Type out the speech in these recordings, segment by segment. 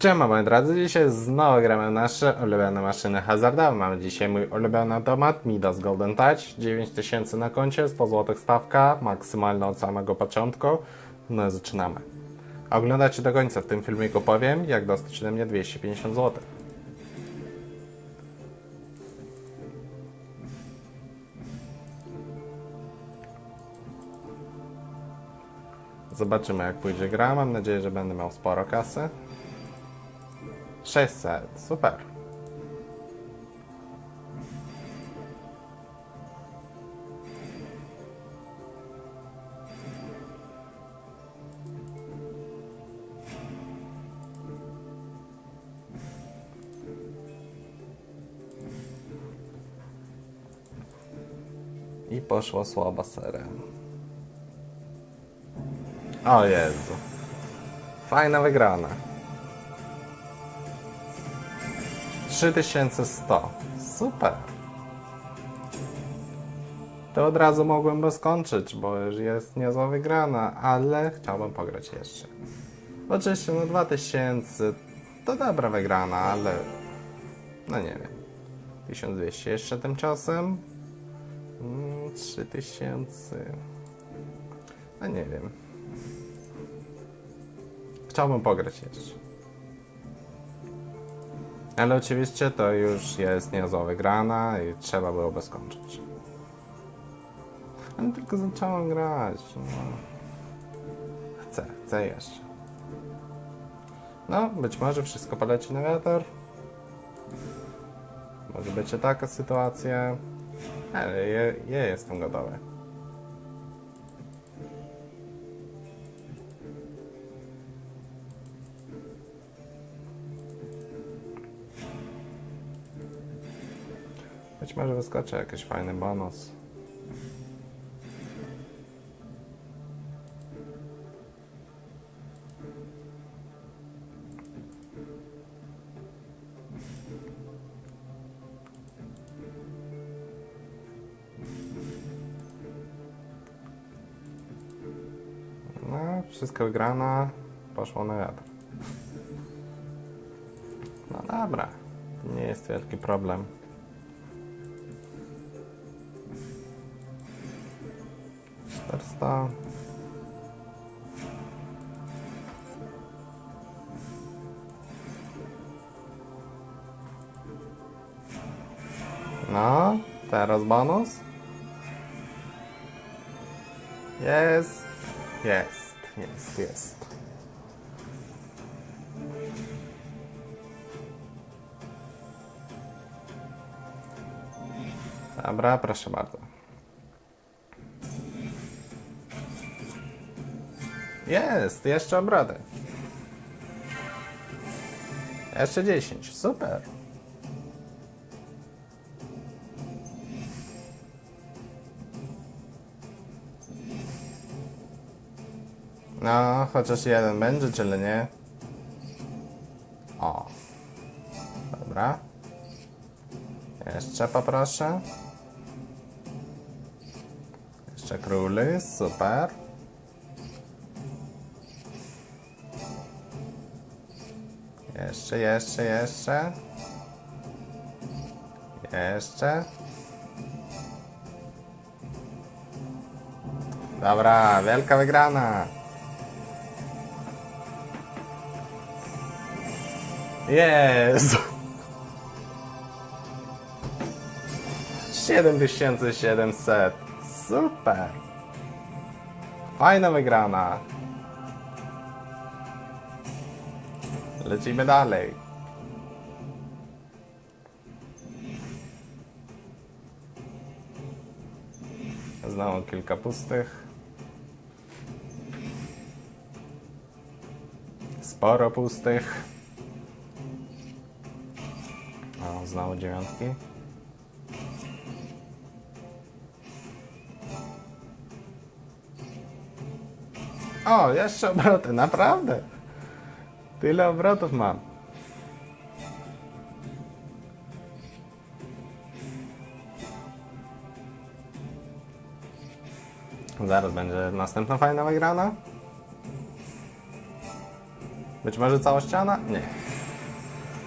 Czemu moi drodzy, dzisiaj znowu gramy nasze ulubione maszyny hazardowe. Mamy dzisiaj mój ulubiony automat Midas Golden Touch, 9000 na koncie, 100 zł stawka, maksymalna od samego początku. No i zaczynamy. Oglądajcie do końca, w tym filmiku powiem, jak dostać ode mnie 250 zł. Zobaczymy jak pójdzie gra, mam nadzieję, że będę miał sporo kasy. 600, super. I poszła słaba seria. O Jezu. Fajna wygrana. 3100. Super. To od razu mogłem by skończyć, bo już jest niezła wygrana, ale chciałbym pograć jeszcze. Oczywiście no 2000 to dobra wygrana, ale no nie wiem. 1200 jeszcze tymczasem. Mm, 3000. No nie wiem. Chciałbym pograć jeszcze. Ale oczywiście to już jest niezła wygrana i trzeba byłoby skończyć. Ale tylko zacząłem grać. No. Chcę, chcę jeszcze. No, być może wszystko poleci na wiatr. Może być taka sytuacja. Ale ja, ja jestem gotowy. Być może wyskoczy jakiś fajny bonus. No, wszystko wygrana, poszło na wiatr. No dobra, nie jest wielki problem. Czterysta. No, teraz bonus. Jest, jest, jest, jest. Dobra, proszę bardzo. Jest, jeszcze obroty. Jeszcze 10, super. No, chociaż jeden będzie, czyli nie. O. Dobra. Jeszcze poproszę. Jeszcze króly, super. Jeszcze, jeszcze, jeszcze. Jeszcze. Dobra, wielka wygrana. Jezu. 7700. Super. Fajna wygrana. Lecimy dalej. Znowu kilka pustych. Sporo pustych. O, znowu dziewiątki. O, jeszcze obroty, naprawdę. Tyle obrotów mam. Zaraz będzie następna fajna wygrana. Być może cała ściana? Nie.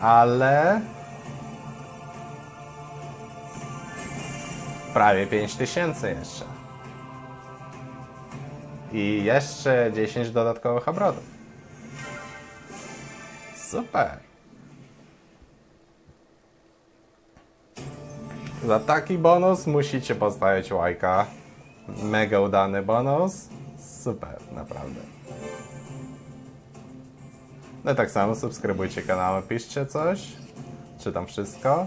Ale... Prawie 5000 jeszcze. I jeszcze 10 dodatkowych obrotów. Super. Za taki bonus musicie postawić łajka. Mega udany bonus. Super, naprawdę. No i tak samo subskrybujcie kanał, piszcie coś. Czytam wszystko.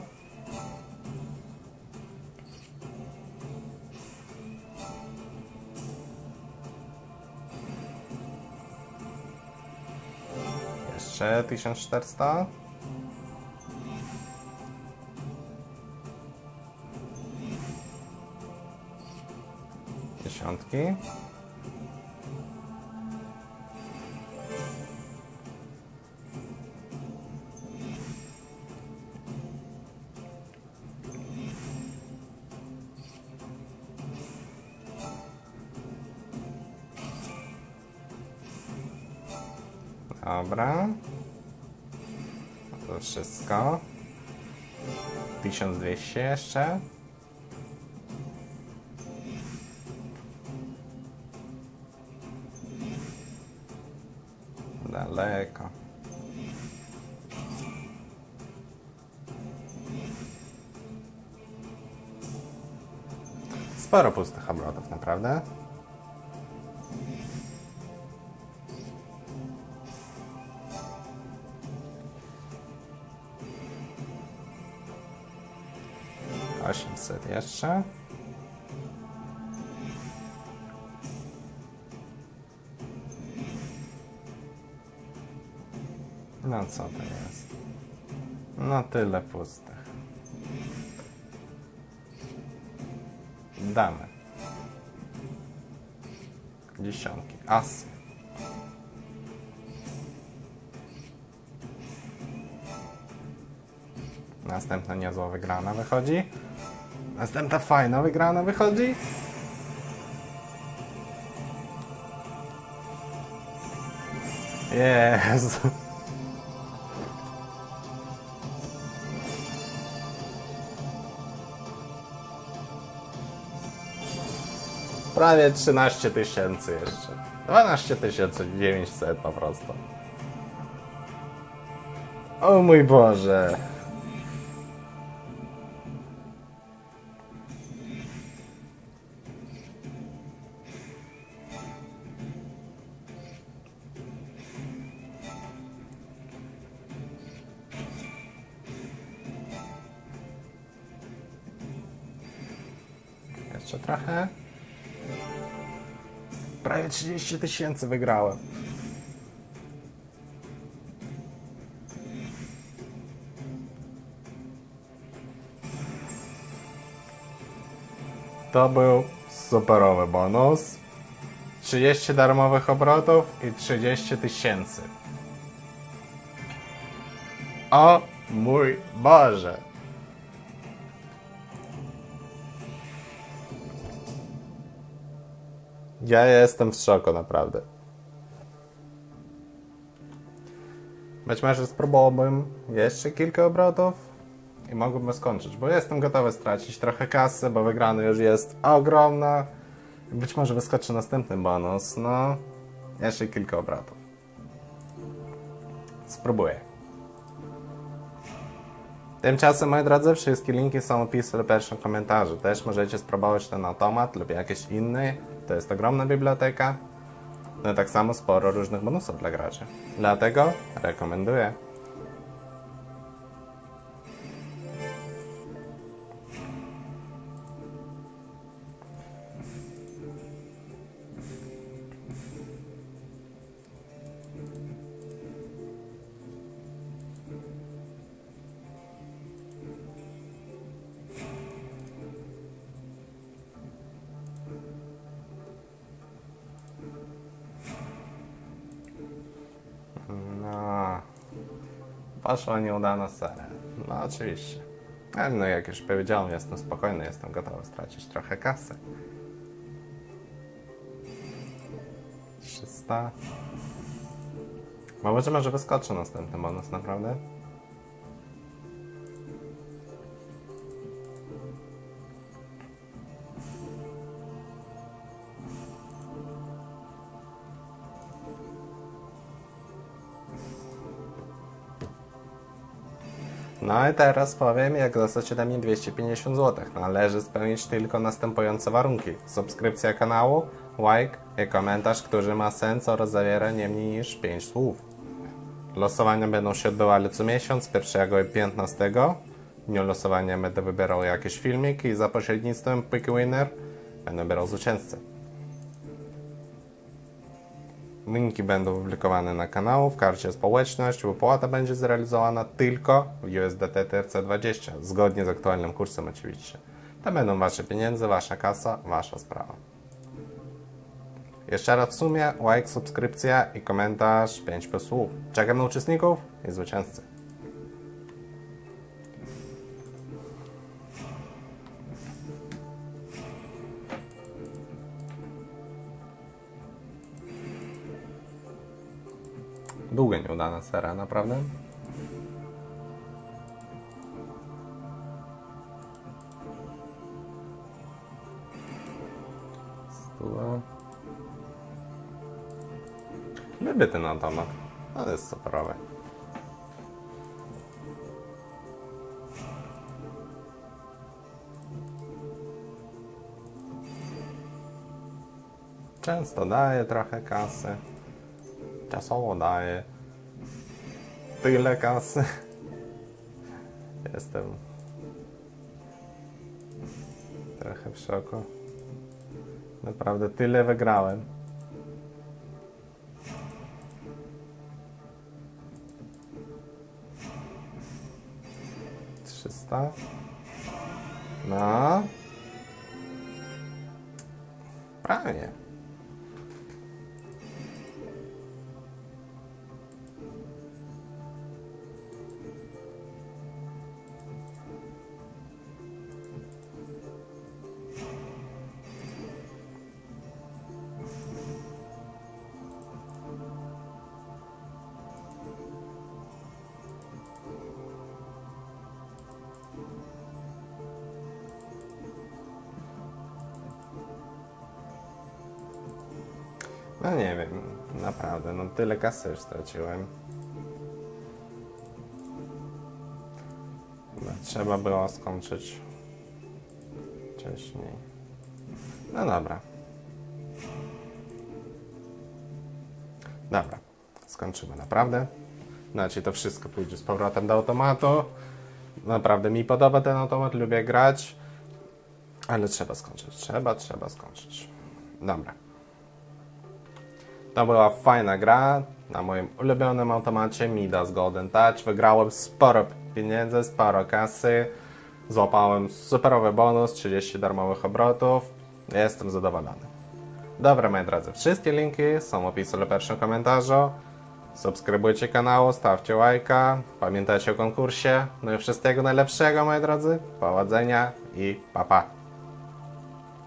Jeszcze 1400. Dziesiątki. Dobra. To wszystko. 1200 jeszcze. Daleko. Sporo pustych obrotów, naprawdę. Osiemset jeszcze. No co to jest? No tyle pustych. Damy. Dziesiątki. Asy. Następna niezła wygrana wychodzi. Następna fajna wygrana wychodzi. Jezu. Prawie 13 tysięcy jeszcze. 12 900 po prostu. O mój Boże. Jeszcze trochę. Prawie 30 tysięcy wygrałem. To był superowy bonus. 30 darmowych obrotów i 30 tysięcy. O mój Boże! Ja jestem w szoku, naprawdę. Być może spróbowałbym jeszcze kilka obrotów i mogłbym skończyć, bo jestem gotowy stracić trochę kasy, bo wygrany już jest ogromna. Być może wyskoczy następny bonus, no jeszcze kilka obrotów. Spróbuję. Tymczasem, moi drodzy, wszystkie linki są w opisie lub pierwszym komentarzu. Też możecie spróbować ten automat lub jakiś inny. To jest ogromna biblioteka. No i tak samo sporo różnych bonusów dla graczy. Dlatego rekomenduję. Poszła nieudana scena. No oczywiście. Ale no jak już powiedziałem, jestem spokojny, jestem gotowy stracić trochę kasy. 300. Bo może może wyskoczy następny bonus, naprawdę? No i teraz powiem, jak dostać ode mnie 250 zł. Należy spełnić tylko następujące warunki. Subskrypcja kanału, like i komentarz, który ma sens oraz zawiera nie mniej niż 5 słów. Losowania będą się odbywały co miesiąc, 1 i 15. W dniu losowania będę wybierał jakiś filmik i za pośrednictwem Pick Winner będę wybierał zwycięzcę. Linki będą publikowane na kanału, w karcie społeczność. Wypłata będzie zrealizowana tylko w USDT TRC20, zgodnie z aktualnym kursem oczywiście. To będą Wasze pieniądze, Wasza kasa, Wasza sprawa. Jeszcze raz w sumie like, subskrypcja i komentarz 5 plus słów. Czekam na uczestników i zwycięzcy. Długo nieudana sfera, naprawdę. Stuwa. Lubię ten automat. Ale jest superowy. Często daje trochę kasy. Czasowo daje tyle kasy. Jestem trochę w szoku. Naprawdę tyle wygrałem. Trzysta. No. Prawie. No nie wiem, naprawdę, no tyle kasy już straciłem. Chyba Trzeba było skończyć wcześniej. No dobra. Dobra, skończymy naprawdę. Znaczy to wszystko pójdzie z powrotem do automatu. Naprawdę mi podoba ten automat, lubię grać. Ale trzeba skończyć, trzeba, trzeba skończyć. Dobra. To była fajna gra na moim ulubionym automacie Midas Golden Touch. Wygrałem sporo pieniędzy, sporo kasy. Złapałem superowy bonus, 30 darmowych obrotów. Jestem zadowolony. Dobra, moi drodzy, wszystkie linki są w opisie lub pierwszym komentarzu. Subskrybujcie kanał, stawcie łajka, pamiętajcie o konkursie. No i wszystkiego najlepszego, moi drodzy. Powodzenia i pa pa.